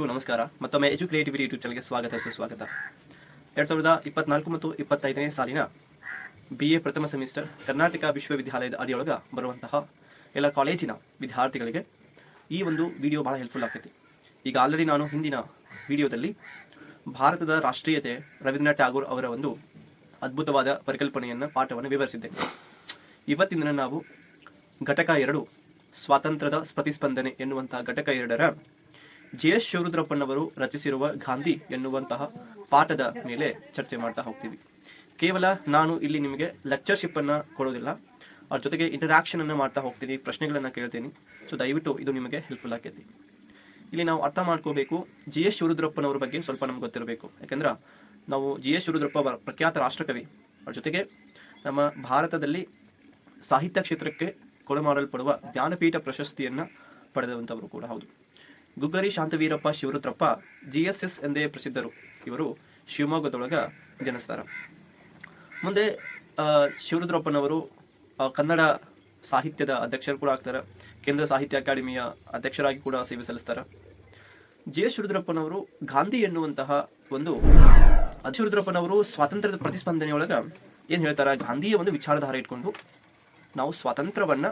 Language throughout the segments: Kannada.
ಎಲ್ರಿಗೂ ನಮಸ್ಕಾರ. ಮತ್ತೊಮ್ಮೆ ಎಜು ಕ್ರಿಯೇಟಿವಿಟಿ ಯೂಟ್ಯೂಬ್ ಚಾನಲ್ಗೆ ಸ್ವಾಗತ, ಸುಸ್ವಾಗತ. ಎರಡು ಸಾವಿರದ ಇಪ್ಪತ್ನಾಲ್ಕು ಮತ್ತು ಇಪ್ಪತ್ತೈದನೇ ಸಾಲಿನ ಬಿ ಎ ಪ್ರಥಮ ಸೆಮಿಸ್ಟರ್ ಕರ್ನಾಟಕ ವಿಶ್ವವಿದ್ಯಾಲಯದ ಅಡಿಯೊಳಗೆ ಬರುವಂತಹ ಎಲ್ಲ ಕಾಲೇಜಿನ ವಿದ್ಯಾರ್ಥಿಗಳಿಗೆ ಈ ಒಂದು ವಿಡಿಯೋ ಬಹಳ ಹೆಲ್ಪ್ಫುಲ್ ಆಗ್ತೈತಿ. ಈಗ ಆಲ್ರೆಡಿ ನಾನು ಹಿಂದಿನ ವಿಡಿಯೋದಲ್ಲಿ ಭಾರತದ ರಾಷ್ಟ್ರೀಯತೆ ರವೀಂದ್ರನಾಥ್ ಟ್ಯಾಗೋರ್ ಅವರ ಒಂದು ಅದ್ಭುತವಾದ ಪರಿಕಲ್ಪನೆಯನ್ನು, ಪಾಠವನ್ನು ವಿವರಿಸಿದ್ದೆ ಇವತ್ತಿನ ನಾವು ಘಟಕ ಎರಡು, ಸ್ವಾತಂತ್ರ್ಯದ ಪ್ರತಿಸ್ಪಂದನೆ ಎನ್ನುವಂತಹ ಘಟಕ ಎರಡರ ಜೆ ಎಸ್ ಶಿವರುದ್ರಪ್ಪನವರು ರಚಿಸಿರುವ ಗಾಂಧಿ ಎನ್ನುವಂತಹ ಪಾಠದ ಮೇಲೆ ಚರ್ಚೆ ಮಾಡ್ತಾ ಹೋಗ್ತೀವಿ. ಕೇವಲ ನಾನು ಇಲ್ಲಿ ನಿಮಗೆ ಲೆಕ್ಚರ್ಶಿಪ್ ಅನ್ನ ಕೊಡೋದಿಲ್ಲ. ಅವ್ರ ಜೊತೆಗೆ ಇಂಟರಾಕ್ಷನ್ ಅನ್ನ ಮಾಡ್ತಾ ಹೋಗ್ತೀನಿ, ಪ್ರಶ್ನೆಗಳನ್ನ ಕೇಳ್ತೀನಿ. ಸೊ ದಯವಿಟ್ಟು ಇದು ನಿಮಗೆ ಹೆಲ್ಪ್ಫುಲ್ ಆಗೈತಿ ಇಲ್ಲಿ ನಾವು ಅರ್ಥ ಮಾಡ್ಕೋಬೇಕು ಜಿ ಎಸ್ ಶಿವರುದ್ರಪ್ಪನವ್ರ ಬಗ್ಗೆ ಸ್ವಲ್ಪ ನಮ್ಗೆ ಗೊತ್ತಿರಬೇಕು. ಯಾಕಂದ್ರೆ, ನಾವು ಜಿ ಎಸ್ ಶಿವರುದ್ರಪ್ಪ ಪ್ರಖ್ಯಾತ ರಾಷ್ಟ್ರಕವಿ. ಅವ್ರ ಜೊತೆಗೆ ನಮ್ಮ ಭಾರತದಲ್ಲಿ ಸಾಹಿತ್ಯ ಕ್ಷೇತ್ರಕ್ಕೆ ಕೊಡಮಾಡಲ್ಪಡುವ ಜ್ಞಾನಪೀಠ ಪ್ರಶಸ್ತಿಯನ್ನ ಪಡೆದಂಥವರು ಕೂಡ ಹೌದು. Guggari Shantaveerappa Shivarudrappa G S S ಎಂದೇ ಪ್ರಸಿದ್ಧರು. ಇವರು ಶಿವಮೊಗ್ಗದೊಳಗ ಜನಿಸ್ತಾರ. ಮುಂದೆ ಶಿವರುದ್ರಪ್ಪನವರು ಕನ್ನಡ ಸಾಹಿತ್ಯದ ಅಧ್ಯಕ್ಷರು ಕೂಡ ಆಗ್ತಾರೆ. ಕೇಂದ್ರ ಸಾಹಿತ್ಯ ಅಕಾಡೆಮಿಯ ಅಧ್ಯಕ್ಷರಾಗಿ ಕೂಡ ಸೇವೆ ಸಲ್ಲಿಸ್ತಾರೆ. ಜಿ ಎಸ್ ಶಿವರುದ್ರಪ್ಪನವರು ಗಾಂಧಿ ಎನ್ನುವಂತಹ ಒಂದು ಶಿವರುದ್ರಪ್ಪನವರು ಸ್ವಾತಂತ್ರ್ಯದ ಪ್ರತಿಸ್ಪಂದನೆಯೊಳಗ ಏನು ಹೇಳ್ತಾರೆ? ಗಾಂಧಿಯ ಒಂದು ವಿಚಾರಧಾರೆ ಇಟ್ಕೊಂಡು ನಾವು ಸ್ವಾತಂತ್ರ್ಯವನ್ನು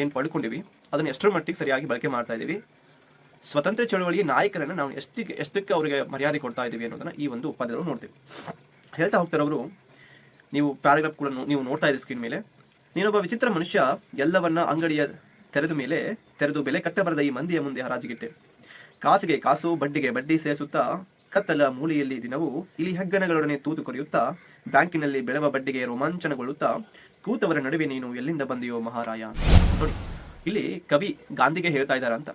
ಏನು ಪಡ್ಕೊಂಡಿವಿ, ಅದನ್ನ ಎಷ್ಟರ ಮಟ್ಟಿಗೆ ಸರಿಯಾಗಿ ಬಳಕೆ ಮಾಡ್ತಾ ಇದೀವಿ ಸ್ವತಂತ್ರ ಚಳವಳಿಯ ನಾಯಕರನ್ನ ನಾವು ಎಷ್ಟಕ್ಕೆ ಎಷ್ಟಕ್ಕೆ ಅವರಿಗೆ ಮರ್ಯಾದೆ ಕೊಡ್ತಾ ಇದ್ದೀವಿ ಅನ್ನೋದನ್ನ ಈ ಒಂದು ಪದಗಳು ನೋಡ್ತೀವಿ. ಹೇಳ್ತಾ ಹೋಗ್ತಾರೆ ಅವರು ನೀವು ಪ್ಯಾರಾಗ್ರಾಫ್ ಕೂಡ ನೀವು ನೋಡ್ತಾ ಇದ್ದೀರಿ ಸ್ಕ್ರೀನ್ ಮೇಲೆ. ನೀನೊಬ್ಬ ವಿಚಿತ್ರ ಮನುಷ್ಯ, ಎಲ್ಲವನ್ನ ಅಂಗಡಿಯ ತೆರೆದ ಮೇಲೆ, ತೆರೆದು ಬೆಲೆ ಕಟ್ಟಬಾರದ ಈ ಮಂದಿಯ ಮುಂದೆ ಹರಾಜಿಗಿಟ್ಟೆ. ಕಾಸಿಗೆ ಕಾಸು, ಬಡ್ಡಿಗೆ ಬಡ್ಡಿ ಸೇರಿಸುತ್ತಾ ಕತ್ತಲ ಮೂಲೆಯಲ್ಲಿ ದಿನವೂ ಇಲಿ ಹೆಗ್ಗನಗಳೊಡನೆ ತೂತು ಕೊರೆಯುತ್ತಾ ಬ್ಯಾಂಕಿನಲ್ಲಿ ಬೆಳೆವ ಬಡ್ಡಿಗೆ ರೋಮಾಂಚನಗೊಳ್ಳುತ್ತಾ ಕೂತವರ ನಡುವೆ ನೀನು ಎಲ್ಲಿಂದ ಬಂದಿಯೋ ಮಹಾರಾಯ. ನೋಡಿ, ಇಲ್ಲಿ ಕವಿ ಗಾಂಧಿಗೆ ಹೇಳ್ತಾ ಇದ್ದಾರ ಅಂತ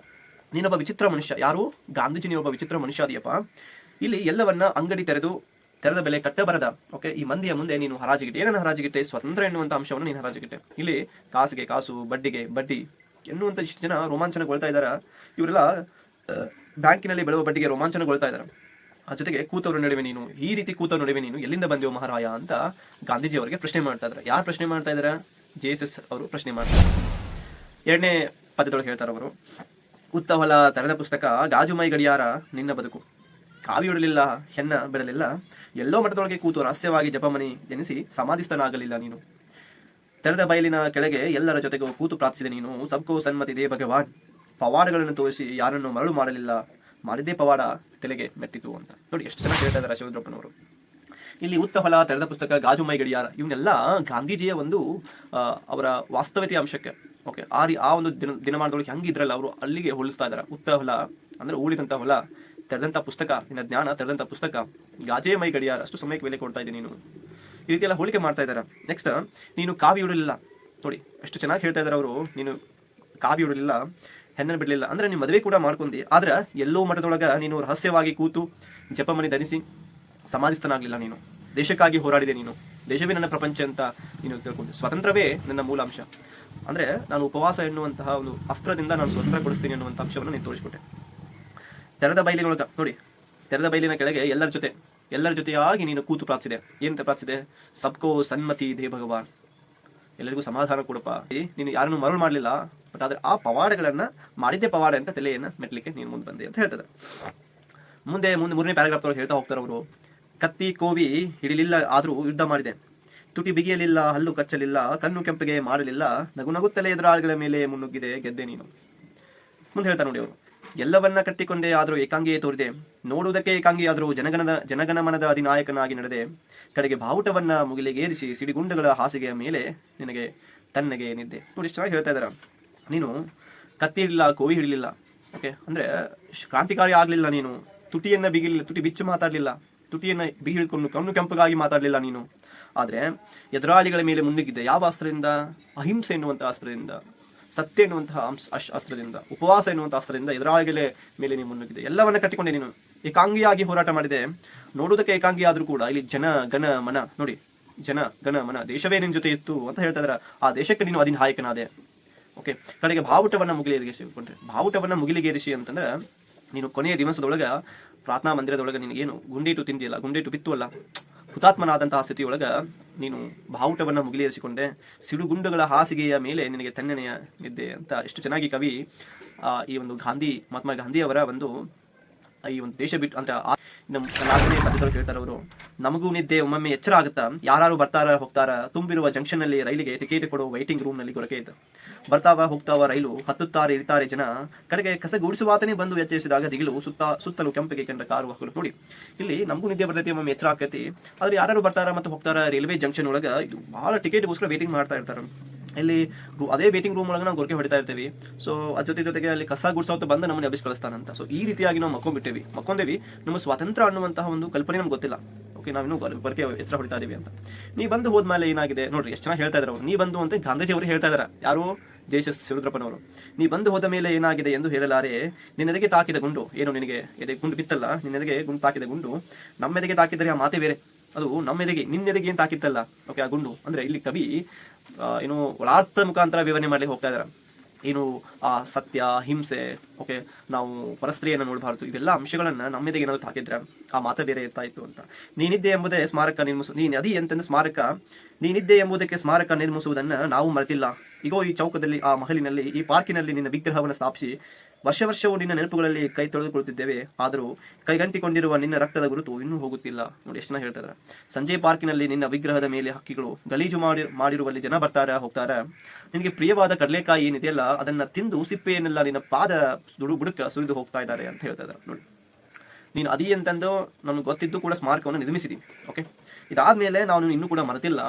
ನೀನೊಬ್ಬ ವಿಚಿತ್ರ ಮನುಷ್ಯ. ಯಾರು? ಗಾಂಧೀಜಿ ಒಬ್ಬ ವಿಚಿತ್ರ ಮನುಷ್ಯ ಅದೆಯಪ್ಪ. ಇಲ್ಲಿ ಎಲ್ಲವನ್ನ ಅಂಗಡಿ ತೆರೆದು, ತೆರೆದ ಬೆಲೆ ಕಟ್ಟಬರದ. ಓಕೆ ಈ ಮಂದಿಯ ಮುಂದೆ ನೀನು ಹರಾಜಿಗಿಟ್ಟೆ. ಏನನ್ನ ಹರಾಜಿಗಿಟ್ಟೆ? ಸ್ವತಂತ್ರ ಎನ್ನುವಂತ ಅಂಶವನ್ನು ನೀನು ಹರಾಜಿಗಿಟ್ಟೆ. ಇಲ್ಲಿ ಕಾಸಿಗೆ ಕಾಸು, ಬಡ್ಡಿಗೆ ಬಡ್ಡಿ ಎನ್ನುವಂಥ ಇಷ್ಟು ಜನ ರೋಮಾಂಚನಗೊಳ್ತಾ ಇದ್ದಾರ. ಇವರೆಲ್ಲ ಬ್ಯಾಂಕಿನಲ್ಲಿ ಬೆಳೆಯುವ ಬಡ್ಡಿಗೆ ರೋಮಾಂಚನಗೊಳ್ತಾ ಇದ್ದಾರೆ ಆ ಜೊತೆಗೆ ಕೂತವ್ರ ನಡುವೆ ನೀನು, ಈ ರೀತಿ ಕೂತವ್ರ ನಡುವೆ ನೀನು ಎಲ್ಲಿಂದ ಬಂದೆವು ಮಹಾರಾಯ ಅಂತ ಗಾಂಧೀಜಿ ಅವರಿಗೆ ಪ್ರಶ್ನೆ ಮಾಡ್ತಾ ಇದ್ದಾರೆ ಯಾರು ಪ್ರಶ್ನೆ ಮಾಡ್ತಾ ಇದ್ದಾರೆ ಜೆ ಎಸ್ ಎಸ್ ಅವರು ಪ್ರಶ್ನೆ ಮಾಡ್ತಾರೆ. ಎರಡನೇ ಪದ್ಯದೊಳಗೆ ಹೇಳ್ತಾರೆ ಅವರು. ಉತ್ತ ಹೊಲ ತೆರೆದ ಪುಸ್ತಕ ಗಾಜುಮೈ ಗಡಿಯಾರ ನಿನ್ನ ಬದುಕು. ಕಾವಿಯೊಡಲಿಲ್ಲ ಹೆನ್ನ ಬಿಡಲಿಲ್ಲ ಎಲ್ಲೋ ಮಠದೊಳಗೆ ಕೂತು ರಹಸ್ಯವಾಗಿ ಜಪಮಣಿ ಎನಿಸಿ ಸಮಾಧಿಸ್ಥನಾಗಲಿಲ್ಲ ನೀನು. ತೆರೆದ ಬಯಲಿನ ಕೆಳಗೆ ಎಲ್ಲರ ಜೊತೆಗೂ ಕೂತು ಪ್ರಾರ್ಥಿಸಿದೆ ನೀನು. ಸಬ್ಕೋ ಸನ್ಮತಿ ದೇ ಭಗವಾನ್. ಪವಾಡಗಳನ್ನು ತೋರಿಸಿ ಯಾರನ್ನು ಮರಳು ಮಾಡಲಿಲ್ಲ. ಮಾಡಿದ್ದೇ ಪವಾಡ ತೆಲೆಗೆ ಮೆಟ್ಟಿತು ಅಂತ. ನೋಡಿ, ಎಷ್ಟು ಚೆನ್ನಾಗಿ ಹೇಳ್ತಾ ಇದ್ದಾರೆ ಶಿವರುದ್ರಪ್ಪನವರು ಇಲ್ಲಿ ಉತ್ತಹಲ ತೆರೆದ ಪುಸ್ತಕ ಗಾಜು ಮೈ ಗಡಿಯಾರ, ಇವನ್ನೆಲ್ಲ ಗಾಂಧೀಜಿಯ ಒಂದು ಅವರ ವಾಸ್ತವತೆಯ ಅಂಶಕ್ಕೆ. ಓಕೆ ಆ ರೀ ಆ ಒಂದು ದಿನ ದಿನಮಾನದೊಳಗೆ ಹೆಂಗಿದ್ರಲ್ಲ ಅವರು ಅಲ್ಲಿಗೆ ಹೋಲಿಸ್ತಾ ಇದ್ದಾರೆ ಉತ್ತ ಹೊಲ ಅಂದ್ರೆ ಉಳಿದಂತ ಹೊಲ ತೆರೆದಂಥ ಪುಸ್ತಕ ನಿನ್ನ ಜ್ಞಾನ ತೆರೆದಂಥ ಪುಸ್ತಕ, ಗಾಜೇ ಮೈ ಗಡಿಯಾರ, ಅಷ್ಟು ಸಮಯಕ್ಕೆ ಬೆಲೆ ಕೊಡ್ತಾ ಇದ್ದೀನಿ ನೀನು. ಈ ರೀತಿ ಎಲ್ಲ ಹೋಲಿಕೆ ಮಾಡ್ತಾ ಇದ್ದಾರೆ ನೆಕ್ಸ್ಟ್ ನೀನು ಕಾವಿ ಉಡಲಿಲ್ಲ. ನೋಡಿ, ಎಷ್ಟು ಚೆನ್ನಾಗಿ ಹೇಳ್ತಾ ಇದ್ದಾರೆ ಅವರು. ನೀನು ಕಾವಿ ಉಡಲಿಲ್ಲ ಹೆಣ್ಣನ್ನು ಬಿಡಲಿಲ್ಲ. ಅಂದ್ರೆ ನೀನು ಮದುವೆ ಕೂಡ ಮಾಡ್ಕೊಂಡಿ. ಆದ್ರೆ ಎಲ್ಲೋ ಮಠದೊಳಗೆ ನೀನು ರಹಸ್ಯವಾಗಿ ಕೂತು ಜಪಮಣಿ ಧರಿಸಿ ಸಮಾಧಿಸ್ತನಾಗಲಿಲ್ಲ ನೀನು. ದೇಶಕ್ಕಾಗಿ ಹೋರಾಡಿದೆ ನೀನು. ದೇಶವೇ ನನ್ನ ಪ್ರಪಂಚ ಅಂತ ನೀನು ತಿಳ್ಕೊಂಡು. ಸ್ವಾತಂತ್ರ್ಯವೇ ನನ್ನ ಮೂಲ ಅಂಶ. ಅಂದ್ರೆ ನಾನು ಉಪವಾಸ ಎನ್ನುವಂತಹ ಒಂದು ಅಸ್ತ್ರದಿಂದ ನಾನು ಸ್ವತಂತ್ರ ಕೊಡಿಸ್ತೀನಿ ಅನ್ನುವಂಥ ಅಂಶವನ್ನು ನೀನು ತೋರಿಸ್ಕೊಟ್ಟೆ. ತೆರೆದ ಬೈಲಿನೊಳಗ ನೋಡಿ, ತೆರೆದ ಬೈಲಿನ ಕೆಳಗೆ ಎಲ್ಲರ ಜೊತೆ, ಎಲ್ಲರ ಜೊತೆಯಾಗಿ ನೀನು ಕೂತು ಪ್ರಾರ್ಥಿಸಿದೆ. ಏನಂತ ಪ್ರಾರ್ಥಿಸಿದೆ? ಸಬ್ಕೋ ಸನ್ಮತಿ ದೇ ಭಗವಾನ್. ಎಲ್ಲರಿಗೂ ಸಮಾಧಾನ ಕೊಡಪ್ಪ. ನೀನು ಯಾರನ್ನು ಮರಳು ಮಾಡಲಿಲ್ಲ ಬಟ್ ಆದ್ರೆ ಆ ಪವಾಡಗಳನ್ನ ಮಾಡಿದ್ದೇ ಪವಾಡ ಅಂತ ತಲೆಯನ್ನ ಮೆಟ್ಲಿಕ್ಕೆ ನೀನು ಮುಂದೆ ಬಂದೆ ಅಂತ ಹೇಳ್ತದೆ. ಮುಂದೆ ಮುಂದೆ ಮೂರನೇ ಪ್ಯಾರಾಗ್ರಾಫ್ ಹೇಳ್ತಾ ಹೋಗ್ತಾರೆ ಅವರು ಕತ್ತಿ, ಕೋವಿ ಹಿಡಿಲಿಲ್ಲ ಆದ್ರೂ ಯುದ್ಧ ಮಾಡಿದೆ. ತುಟಿ ಬಿಗಿಯಲಿಲ್ಲ, ಹಲ್ಲು ಕಚ್ಚಲಿಲ್ಲ, ಕಣ್ಣು ಕೆಂಪಿಗೆ ಮಾಡಲಿಲ್ಲ ನಗು ನಗುತ್ತಲೇ ಎದುರಾಳಿಗಳ ಮೇಲೆ ಮುನ್ನುಗ್ಗಿದೆ ಗೆದ್ದೆ ನೀನು. ಮುಂದೆ ಹೇಳ್ತಾ ನೋಡಿ ಅವರು ಎಲ್ಲವನ್ನ ಕಟ್ಟಿಕೊಂಡೇ ಆದರೂ ಏಕಾಂಗಿಯೇ ತೋರಿದೆ. ನೋಡುವುದಕ್ಕೆ ಏಕಾಂಗಿಯಾದರೂ ಜನಗಣದ, ಜನಗಣಮನದ ಅಧಿನಾಯಕನಾಗಿ ನಡೆದೆ. ಕಡೆಗೆ ಬಾವುಟವನ್ನ ಮುಗಿಲಿಗೇರಿಸಿ ಸಿಡಿಗುಂಡಗಳ ಹಾಸಿಗೆಯ ಮೇಲೆ ನಿನಗೆ, ತನ್ನಗೆ ನಿದ್ದೆ. ನೋಡಿ ಚೆನ್ನಾಗಿ ಹೇಳ್ತಾ ಇದ್ದಾರ ನೀನು ಕತ್ತಿ ಹಿಡಲಿಲ್ಲ, ಕೋವಿ ಹಿಡಲಿಲ್ಲ. ಓಕೆ? ಅಂದ್ರೆ ಕ್ರಾಂತಿಕಾರಿ ಆಗ್ಲಿಲ್ಲ ನೀನು. ತುಟಿಯನ್ನ ಬಿಗಿಲಿಲ್ಲ, ತುಟಿ ಬಿಚ್ಚು ಮಾತಾಡ್ಲಿಲ್ಲ. ತುಟಿಯನ್ನ ಬಿಗಿ ಹಿಡ್ಕೊಂಡು ಕಣ್ಣು ಕೆಂಪಗಾಗಿ ಮಾತಾಡ್ಲಿಲ್ಲ ನೀನು. ಆದ್ರೆ ಎದುರಾಳಿಗಳ ಮೇಲೆ ಮುನ್ನುಗ್ಗಿದ್ದೆ ಯಾವ ಅಸ್ತ್ರದಿಂದ? ಅಹಿಂಸೆ ಎನ್ನುವಂತಹ ಅಸ್ತ್ರದಿಂದ, ಸತ್ಯ ಎನ್ನುವಂತಹ ಅಂಶ ಅಸ್ತ್ರದಿಂದ, ಉಪವಾಸ ಎನ್ನುವಂತಹ ಅಸ್ತ್ರದಿಂದ ಎದುರಾಳಿಗಳ ಮೇಲೆ ನೀವು ಮುನ್ನುಗ್ಗಿದೆ ಎಲ್ಲವನ್ನ ಕಟ್ಟಿಕೊಂಡೆ ನೀನು. ಏಕಾಂಗಿಯಾಗಿ ಹೋರಾಟ ಮಾಡಿದೆ. ನೋಡುವುದಕ್ಕೆ ಏಕಾಂಗಿ ಆದ್ರೂ ಕೂಡ ಇಲ್ಲಿ ಜನ ಗಣ ಮನ, ನೋಡಿ, ಜನ ಗಣ ಮನ, ದೇಶವೇ ನಿನ್ನ ಜೊತೆ ಇತ್ತು ಅಂತ ಹೇಳ್ತಾ ಆ ದೇಶಕ್ಕೆ ನೀನು ಅದಿನ ಹಾಯಕನಾದೆ ಓಕೆ, ಕಡೆಗೆ ಬಾವುಟವನ್ನ ಮುಗಿಲಿಗೇರಿಸಿಕೊಂಡ್ರೆ ಭಾವುಟವನ್ನ ಮುಗಿಲಿಗೇರಿಸಿ ಅಂತಂದ್ರೆ, ನೀನು ಕೊನೆಯ ದಿವಸದೊಳಗ ಪ್ರಾರ್ಥನಾ ಮಂದಿರದೊಳಗ ನೀನು ಏನು ಗುಂಡೇಟು ತಿಂದಿಲ್ಲ ಬಿತ್ತು ಅಲ್ಲ ಹುತಾತ್ಮನಾದಂತಹ ಸ್ಥಿತಿಯೊಳಗ ನೀನು ಬಾವುಟವನ್ನು ಮುಗಿಲೇರಿಸಿಕೊಂಡೆ, ಸಿಡುಗುಂಡುಗಳ ಹಾಸಿಗೆಯ ಮೇಲೆ ನಿನಗೆ ತಣ್ಣನೆಯ ನಿದ್ದೆ ಅಂತ ಎಷ್ಟು ಚೆನ್ನಾಗಿ ಕವಿ ಈ ಒಂದು ಗಾಂಧಿ, ಮಹಾತ್ಮ ಗಾಂಧಿ ಅವರ ಒಂದು ಈ ಒಂದು ದೇಶ ಬಿಟ್ಟು ಅಂದ್ರೆ ನಮ್ಮನೇ ನಮ್ಮ ನಾಲ್ಕನೇ ಹೇಳ್ತಾರೆ ಅವರು, ನಮಗೂ ನಿದ್ದೆ, ಒಮ್ಮೊಮ್ಮೆ ಎಚ್ಚರ ಆಗುತ್ತಾ? ಯಾರು ಬರ್ತಾರ, ಹೋಗ್ತಾರ? ತುಂಬಿರುವ ಜಂಕ್ಷನ್ ಅಲ್ಲಿ ರೈಲಿಗೆ ಟಿಕೆಟ್ ಕೊಡೋ ವೈಟಿಂಗ್ ರೂಮ್ನಲ್ಲಿ ಕೊರಕೆ ಇದೆ. ಬರ್ತಾವ, ಹೋಗ್ತಾವ ರೈಲು ಹತ್ತುತ್ತಾರೆ, ಇಳಿತಾರೆ ಜನ. ಕಡೆಗೆ ಕಸಗೂಡಿಸುವಾತನೇ ಬಂದು ಎಚ್ಚರಿಸಿದಾಗ ದಿಗಿಲು ಸುತ್ತ, ಸುತ್ತಲೂ ಕೆಂಪಿಗೆ ಕಂಡ ಕಾರು ಹಾಕಲು ನೋಡಿ. ಇಲ್ಲಿ ನಮಗೂ ನಿದ್ದೆ ಬರ್ತೈತಿ ಒಮ್ಮೆ ಎಚ್ಚರ ಆಕೈತಿ. ಆದ್ರೆ ಯಾರು ಬರ್ತಾರ ಮತ್ತೆ ಹೋಗ್ತಾರ ರೈಲ್ವೆ ಜಂಕ್ಷನ್ ಒಳಗ, ಇದು ಬಹಳ ಟಿಕೆಟ್ಗೋಸ್ಕರ ವೇಟಿಂಗ್ ಮಾಡ್ತಾ ಇರ್ತಾರೆ. ಇಲ್ಲಿ ಅದೇ ವೇಟಿಂಗ್ ರೂಮ್ ಒಳಗೆ ನಾವು ಗೊರಕೆ ಹೊಡಿತಾ ಇರ್ತೀವಿ. ಸೊ ಅದ್ರ ಜೊತೆ ಜೊತೆಗೆ ಅಲ್ಲಿ ಕಸ ಗುಡ್ಸೋತ ಬಂದು ನಮ್ಮನ್ನ ಕಳಿಸ್ತಾನಂತ ಸೊ ಈ ರೀತಿಯಾಗಿ ನಾವು ಮಕ್ಕೊಂಡ್ಬಿಟ್ಟಿವಿ. ಮಕ್ಕೊಂಡೇವಿ, ನಮ್ಮ ಸ್ವಾತಂತ್ರ್ಯ ಅನ್ನುವಂತಹ ಒಂದು ಕಲ್ಪನೆ ನಮ್ಗೆ ಗೊತ್ತಿಲ್ಲ. ಓಕೆ ನಾವಿನ್ನು ಗೊರಕೆ ಎಚ್ಚರ ಹೊಡಿತಾ ಇದೀವಿ ಅಂತ. ನೀ ಬಂದು ಹೋದ್ಮೇಲೆ ಏನಾಗಿದೆ? ನೋಡ್ರಿ, ಎಷ್ಟು ಜನ ಹೇಳ್ತಾ ಇದ್ರು ನೀ ಬಂದು ಅಂತ ಗಾಂಧೀಜಿ ಅವರು ಹೇಳ್ತಾ ಇದಾರೆ. ಯಾರು? ಜಯಶ ಶಿವರುದ್ರಪ್ಪನವರು ನೀ ಬಂದು ಹೋದ ಮೇಲೆ ಏನಾಗಿದೆ ಎಂದು ಹೇಳಲಾರೆ, ನಿನ್ನೆದೆಗೆ ತಾಕಿದ ಗುಂಡು. ಏನು ನಿನಗೆ? ಎದೆ ಗುಂಡು ಬಿತ್ತಲ್ಲ? ನಿನ್ನೆದೆಗೆ ಗುಂಡು ತಾಕಿದ ಗುಂಡು. ನಮ್ಮೆದೆಗೆ ತಾಕಿದರೆ ಆ ಮಾತೆ ಬೇರೆ. ಅದು ನಮ್ಮೆದೆಗೆ, ನಿನ್ನೆದೆಗೆ ಏನು ತಾಕಿತ್ತಲ್ಲ? ಓಕೆ ಆ ಗುಂಡು. ಅಂದ್ರೆ ಇಲ್ಲಿ ಕವಿ ಏನು ಒಳಾರ್ಥ ಮುಖಾಂತರ ವಿವರಣೆ ಮಾಡ್ಲಿಕ್ಕೆ ಹೋಗ್ತಾ ಇದಾರೆ ಏನು ಆ, ಸತ್ಯ, ಹಿಂಸೆ, ಓಕೆ, ನಾವು ಪರಸ್ತ್ರೀಯನ್ನು ನೋಡಬಾರ್ದು, ಇವೆಲ್ಲ ಅಂಶಗಳನ್ನ ನಮ್ಮೆದೆಗೆ ಏನಾದ್ರು ಹಾಕಿದ್ರೆ ಆ ಮಾತ ಬೇರೆ ಇರ್ತಾ ಇತ್ತು ಅಂತ. ನೀನಿದ್ದೆ ಎಂಬುದೇ ಸ್ಮಾರಕ ನಿರ್ಮಿಸು, ನೀನ್ ಅದಿ ಅಂತಂದ್ರೆ ಸ್ಮಾರಕ? ನೀನಿದ್ದೆ ಎಂಬುದಕ್ಕೆ ಸ್ಮಾರಕ ನಿರ್ಮಿಸುವುದನ್ನ ನಾವು ಮರೆತಿಲ್ಲ. ಈಗೋ ಈ ಚೌಕದಲ್ಲಿ, ಆ ಮಹಲಿನಲ್ಲಿ, ಈ ಪಾರ್ಕಿನಲ್ಲಿ ನಿನ್ನ ವಿಗ್ರಹವನ್ನು ಸ್ಥಾಪಿಸಿ ವರ್ಷ ವರ್ಷವೂ ನಿನ್ನ ನೆನಪುಗಳಲ್ಲಿ ಕೈ ತೊಳೆದುಕೊಳ್ಳುತ್ತಿದ್ದೇವೆ. ಆದರೂ ಕೈಗಂಟಿಕೊಂಡಿರುವ ನಿನ್ನ ರಕ್ತದ ಗುರುತು ಇನ್ನೂ ಹೋಗುತ್ತಿಲ್ಲ. ನೋಡಿ ಎಷ್ಟು ಜನ ಹೇಳ್ತಾರೆ. ಸಂಜೆ ಪಾರ್ಕಿನಲ್ಲಿ ನಿನ್ನ ವಿಗ್ರಹದ ಮೇಲೆ ಹಕ್ಕಿಗಳು ಗಲೀಜು ಮಾಡಿ, ಮಾಡಿರುವಲ್ಲಿ ಜನ ಬರ್ತಾರ, ಹೋಗ್ತಾರ. ನಿನಗೆ ಪ್ರಿಯವಾದ ಕಡಲೆಕಾಯಿ ಏನಿದೆಯಲ್ಲ, ಅದನ್ನ ತಿಂದು ಸಿಪ್ಪೆಯನ್ನೆಲ್ಲ ನಿನ್ನ ಪಾದ ದುಡು ಬುಡಕ ಸುರಿದು ಹೋಗ್ತಾ ಇದ್ದಾರೆ ಅಂತ ಹೇಳ್ತಾ ಇದ್ದಾರೆ. ನೋಡಿ. ನೀನು ಅದಿ ಅಂತಂದು ನಮ್ಗೆ ಗೊತ್ತಿದ್ದು ಕೂಡ ಸ್ಮಾರಕವನ್ನು ನಿರ್ಮಿಸಿದೀನಿ ಓಕೆ ಇದಾದ್ಮೇಲೆ ನಾವು ಇನ್ನೂ ಕೂಡ ಮರೆತಿಲ್ಲ.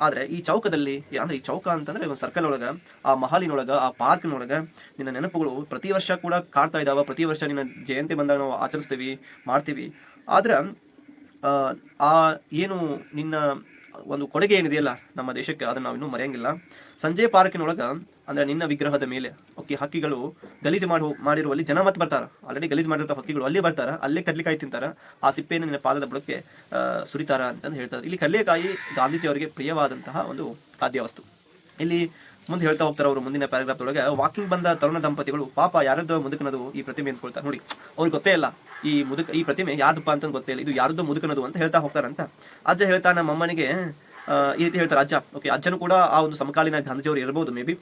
ಆದ್ರೆ ಈ ಚೌಕದಲ್ಲಿ, ಅಂದ್ರೆ ಈ ಚೌಕ ಅಂತಂದ್ರೆ ಒಂದು ಸರ್ಕಲ್ ಒಳಗ, ಆ ಮಹಾಲಿನೊಳಗ, ಆ ಪಾರ್ಕ್ನೊಳಗ ನಿನ್ನ ನೆನಪುಗಳು ಪ್ರತಿ ವರ್ಷ ಕೂಡ ಕಾಡ್ತಾ ಇದಾವ. ಪ್ರತಿ ವರ್ಷ ನಿನ್ನ ಜಯಂತಿ ಬಂದಾಗ ನಾವು ಆಚರಿಸ್ತೀವಿ, ಮಾಡ್ತೀವಿ. ಆದ್ರೆ, ಆ ಏನು ನಿನ್ನ ಒಂದು ಕೊಡುಗೆ ಏನಿದೆಯಲ್ಲ ನಮ್ಮ ದೇಶಕ್ಕೆ, ಅದನ್ನ ನಾವು ಇನ್ನೂ ಮರೆಯಂಗಿಲ್ಲ. ಸಂಜೆ ಪಾರ್ಕಿನೊಳಗ, ಅಂದ್ರೆ ನಿನ್ನ ವಿಗ್ರಹದ ಮೇಲೆ ಓಕೆ ಹಕ್ಕಿಗಳು ಗಲೀಜು ಮಾಡಿ ಮಾಡಿರುವಲ್ಲಿ ಜನ ಮತ್ತೆ ಬರ್ತಾರ. ಆಲ್ರೆಡಿ ಗಲೀಜು ಮಾಡಿರೋ ಹಕ್ಕಿಗಳು ಅಲ್ಲಿ ಬರ್ತಾರ ಅಲ್ಲೇ ಕಡ್ಲಿಕಾಯಿ ತಿಂತಾರ ಆ ಸಿಪ್ಪೆಯನ್ನು ನಿನ್ನ ಪಾದದ ಬುಡಕ್ಕೆ ಸುರಿತಾರ ಅಂತಂದು ಹೇಳ್ತಾರೆ. ಇಲ್ಲಿ ಕಡ್ಲೆಕಾಯಿ ಗಾಂಧೀಜಿ ಅವರಿಗೆ ಪ್ರಿಯವಾದಂತಹ ಒಂದು ಖಾದ್ಯ ವಸ್ತು. ಇಲ್ಲಿ ಮುಂದೆ ಹೇಳ್ತಾ ಹೋಗ್ತಾರೆ ಅವರು ಮುಂದಿನ ಪ್ಯಾರಾಗ್ರಾಫ್ ಒಳಗೆ ವಾಕಿಂಗ್ ಬಂದ ತರುಣ ದಂಪತಿಗಳು ಪಾಪ ಯಾರದ್ದೋ ಮುದುಕನದು ಈ ಪ್ರತಿಮೆ ಅಂದ್ಕೊಳ್ತಾರೆ. ನೋಡಿ ಅವ್ರಿಗೆ ಗೊತ್ತೇ ಇಲ್ಲ ಈ ಮುದುಕ ಈ ಪ್ರತಿಮೆ ಯಾರದಪ್ಪ ಅಂತ ಗೊತ್ತೇ ಇಲ್ಲ. ಇದು ಯಾರದ್ದೋ ಮುದುಕನದು ಅಂತ ಹೇಳ್ತಾ ಹೋಗ್ತಾರಂತ. ಅಜ್ಜ ಹೇಳ್ತಾ ನಮ್ಮ ಅಮ್ಮನಿಗೆ ಆ, ಈ ರೀತಿ ಹೇಳ್ತಾರೆ ಅಜ್ಜ. ಓಕೆ ಅಜ್ಜನು ಕೂಡ ಆ ಒಂದು ಸಮಕಾಲೀನ ಗಾಂಧೀಜಿಯವರು ಇರಬಹುದು ಮೇ ಬಿ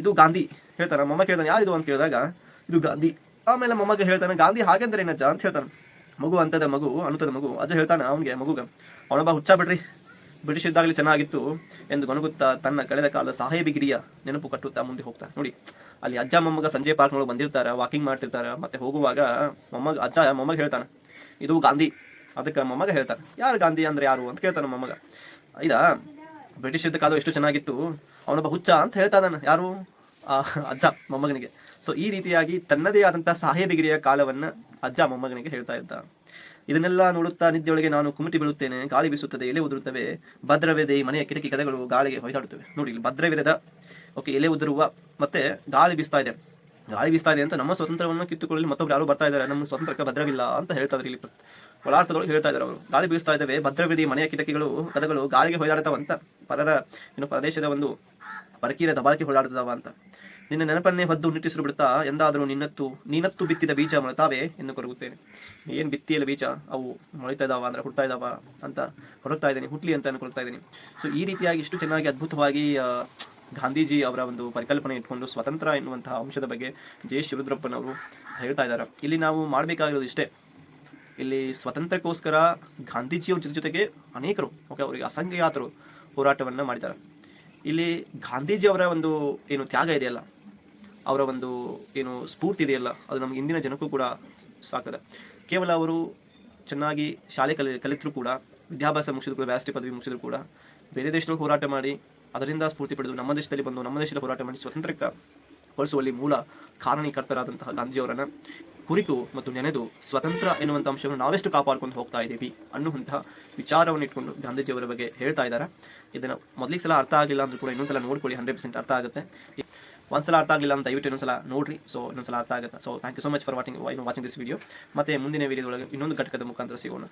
ಇದು ಗಾಂಧಿ ಹೇಳ್ತಾರೆ ಮಮ್ಮ ಕೇಳ್ತಾನೆ ಯಾರಿದು ಅಂತ ಕೇಳಿದಾಗ, ಇದು ಗಾಂಧಿ. ಆಮೇಲೆ ಮಮ್ಮಗೆ ಹೇಳ್ತಾನೆ, ಗಾಂಧಿ ಹಾಗೆಂದ್ರೆ ಏನಜ್ಜ ಅಂತ ಹೇಳ್ತಾನೆ. ಮಗು ಅಂತದ ಮಗು, ಅನ್ನುತ್ತದೆ ಮಗು. ಅಜ್ಜ ಹೇಳ್ತಾನೆ ಅವನಿಗೆ, ಮಗುಗ ಅವನೊಬ್ಬ ಹುಚ್ಚ ಬಿಡ್ರಿ. ಬ್ರಿಟಿಷ್ ಇದ್ದಾಗಲೇ ಚೆನ್ನಾಗಿತ್ತು ಎಂದು ಗೊಣಗುತ್ತಾ ತನ್ನ ಕಳೆದ ಕಾಲದ ಸಾಹೇಬಿಗಿರಿಯ ನೆನಪು ಕಟ್ಟುತ್ತಾ ಮುಂದೆ ಹೋಗ್ತಾನೆ ನೋಡಿ, ಅಲ್ಲಿ ಅಜ್ಜ, ಮೊಮ್ಮಗ ಸಂಜೆ ಪಾರ್ಕ್ನೊಳಗೆ ಬಂದಿರ್ತಾರ ವಾಕಿಂಗ್ ಮಾಡ್ತಿರ್ತಾರ, ಮತ್ತೆ ಹೋಗುವಾಗ ಮೊಮ್ಮಗ, ಅಜ್ಜ, ಮೊಮ್ಮಗ ಹೇಳ್ತಾನೆ, ಇದು ಗಾಂಧಿ. ಅದಕ್ಕೆ ಮೊಮ್ಮಗ ಹೇಳ್ತಾನೆ. ಯಾರು ಗಾಂಧಿ ಅಂದ್ರೆ ಯಾರು ಅಂತ ಕೇಳ್ತಾನೆ ಮೊಮ್ಮಗ. ಇದಾ ಬ್ರಿಟಿಷ್ ಇದ್ದ ಕಾಲ ಎಷ್ಟು ಚೆನ್ನಾಗಿತ್ತು? ಅವನೊಬ್ಬ ಹುಚ್ಚ ಅಂತ ಹೇಳ್ತಾ ನಾನು ಯಾರು? ಆ, ಅಜ್ಜ ಮೊಮ್ಮಗನಿಗೆ. ಸೊ ಈ ರೀತಿಯಾಗಿ ತನ್ನದೇ ಆದಂತಹ ಸಾಹೇಬಿಗಿರಿಯ ಕಾಲವನ್ನ ಅಜ್ಜ ಮೊಮ್ಮಗನಿಗೆ ಹೇಳ್ತಾ ಇದ್ದ. ಇದನ್ನೆಲ್ಲ ನೋಡುತ್ತಾ ನಿದ್ದೆಯೊಳಗೆ ನಾನು ಕುಮಟಿ ಬೀಳುತ್ತೇನೆ. ಗಾಳಿ ಬೀಸುತ್ತದೆ, ಎಲೆ ಉದುರುತ್ತವೆ. ಭದ್ರವಿದೆ ಈ ಮನೆಯ ಕಿಟಕಿ ಕದಗಳು ಗಾಳಿಗೆ ಹೊಯ್ದಾಡುತ್ತವೆ. ನೋಡಿ, ಇಲ್ಲಿ ಭದ್ರವಿರದ, ಓಕೆ, ಎಲೆ ಉದುರುವ, ಮತ್ತೆ ಗಾಳಿ ಬೀಸ್ತಾ ಇದೆ. ಗಾಳಿ ಬೀಸ್ತಾ ಇದೆ ಅಂತ ನಮ್ಮ ಸ್ವತಂತ್ರವನ್ನು ಕಿತ್ತುಕೊಳ್ಳಲು ಮತ್ತೊಬ್ರು ಯಾರು ಬರ್ತಾ ಇದ್ದಾರೆ. ನಮ್ಮ ಸ್ವತಂತ್ರಕ್ಕೆ ಭದ್ರವಿಲ್ಲ ಅಂತ ಹೇಳ್ತಾ ಇಲ್ಲಿ. ಒಳಾರ್ಥದೊಳಗೆ ಹೇಳ್ತಾ ಇದ್ದಾರೆ ಅವರು. ಗಾಳಿ ಬೀಸ್ತಾ ಇದ್ದಾವೆ ಭದ್ರವಿಧಿ ಮನೆಯ ಕಿಟಕಿಗಳು ಕದಗಳು ಗಾಳಿಗೆ ಹೊಯ್ದಾಡ್ತಾವಂತ ಪರರ ಏನು ಪ್ರದೇಶದ ಒಂದು ಪರಕೀರ ದಬಾಲಕ್ಕೆ ಹೊಳಾಡ್ತದವ ಅಂತ. ನಿನ್ನ ನೆನಪನ್ನೇ ಹೊದ್ದು ನಿಟ್ಟಿಸಿರು ಬಿಡ್ತಾ ಎಂದಾದರೂ ನಿನ್ನತ್ತು, ನೀನತ್ತು ಬಿತ್ತಿದ ಬೀಜ ಮೊಳತಾವೆ ಎಂದು ಕೊರಗುತ್ತೇನೆ. ಏನು ಬಿತ್ತಿಯಲ್ಲ ಬೀಜ? ಅವು ಮೊಳಿತಾ ಇದಾವ ಅಂದ್ರೆ ಹುಡ್ತಾ ಇದಾವ ಅಂತ ಹೊರಡ್ತಾ ಇದ್ದೀನಿ, ಹುಟ್ಲಿ ಅಂತ ಅನ್ಕೊಳ್ತಾ ಇದ್ದೀನಿ. ಸೊ ಈ ರೀತಿಯಾಗಿ ಇಷ್ಟು ಚೆನ್ನಾಗಿ ಅದ್ಭುತವಾಗಿ ಗಾಂಧೀಜಿ ಅವರ ಒಂದು ಪರಿಕಲ್ಪನೆ ಇಟ್ಕೊಂಡು ಸ್ವತಂತ್ರ ಎನ್ನುವಂತಹ ಅಂಶದ ಬಗ್ಗೆ ಜೆ. ಶಿವರುದ್ರಪ್ಪನವರು ಹೇಳ್ತಾ ಇದ್ದಾರೆ. ಇಲ್ಲಿ ನಾವು ಮಾಡಬೇಕಾಗಿರೋದು ಇಷ್ಟೇ. ಇಲ್ಲಿ ಸ್ವಾತಂತ್ರ್ಯಕ್ಕೋಸ್ಕರ ಗಾಂಧೀಜಿಯವ್ರ ಜೊತೆ ಜೊತೆಗೆ ಅನೇಕರು, ಓಕೆ, ಅವರಿಗೆ ಅಸಂಖ್ಯಾತರು ಹೋರಾಟವನ್ನು ಮಾಡಿದ್ದಾರೆ. ಇಲ್ಲಿ ಗಾಂಧೀಜಿಯವರ ಒಂದು ಏನು ತ್ಯಾಗ ಇದೆಯಲ್ಲ, ಅವರ ಒಂದು ಏನು ಸ್ಫೂರ್ತಿ ಇದೆಯಲ್ಲ, ಅದು ನಮ್ಗೆ ಇಂದಿನ ಜನಕ್ಕೂ ಕೂಡ ಸಾಕದ. ಕೇವಲ ಅವರು ಚೆನ್ನಾಗಿ ಶಾಲೆ ಕಲಿ, ಕಲಿತರೂ ಕೂಡ, ವಿದ್ಯಾಭ್ಯಾಸ ಮುಗಿಸಿದ್ರು ಕೂಡ, ವ್ಯಾಸಟಿ ಪದವಿ ಮುಗಿಸಿದ್ರು ಕೂಡ, ಬೇರೆ ದೇಶದಲ್ಲಿ ಹೋರಾಟ ಮಾಡಿ, ಅದರಿಂದ ಸ್ಫೂರ್ತಿ ಪಡೆದು ನಮ್ಮ ದೇಶದಲ್ಲಿ ಬಂದು, ನಮ್ಮ ದೇಶದಲ್ಲಿ ಹೋರಾಟ ಮಾಡಿ ಸ್ವತಂತ್ರಕ್ಕೆ ಹೊಲಿಸುವಲ್ಲಿ ಮೂಲ ಕಾರಣೀಕರ್ತರಾದಂತಹ ಗಾಂಧಿಯವರನ್ನ ಕುರಿತು ಮತ್ತು ನೆನೆದು ಸ್ವತಂತ್ರ ಎನ್ನುವಂಥ ಅಂಶವನ್ನು ನಾವೆಷ್ಟು ಕಾಪಾಡ್ಕೊಂಡು ಹೋಗ್ತಾ ಇದ್ದೀವಿ ಅನ್ನುವಂಥ ವಿಚಾರವನ್ನು ಇಟ್ಕೊಂಡು ಗಾಂಧೀಜಿಯವರ ಬಗ್ಗೆ ಹೇಳ್ತಾ ಇದ್ದಾರೆ. ಇದನ್ನು ಮೊದಲಿಗೆ ಸಲ ಅರ್ಥ ಆಗಿಲ್ಲ ಅಂದ್ರೂ ಕೂಡ ಇನ್ನೊಂದ್ಸಲ ನೋಡ್ಕೊಳ್ಳಿ, ಹಂಡ್ರೆಡ್ ಪರ್ಸೆಂಟ್ ಅರ್ಥ ಆಗುತ್ತೆ. ಒಂದ್ಸಲ ಅರ್ಥ ಆಗಿಲ್ಲ ಅಂತ ದಯವಿಟ್ಟು ಇನ್ನೊಂದ್ಸಲ ನೋಡ್ರಿ. ಸೊ ಇನ್ನೊಂದ್ಸಲ ಅರ್ಥ ಆಗುತ್ತೆ. So thank you so much for watching watching this video ಮತ್ತೆ ಮುಂದಿನ ವಿಡಿಯೋದೊಳಗೆ ಇನ್ನೊಂದು ಘಟಕದ ಮುಖಾಂತರ ಸಿಗೋಣ.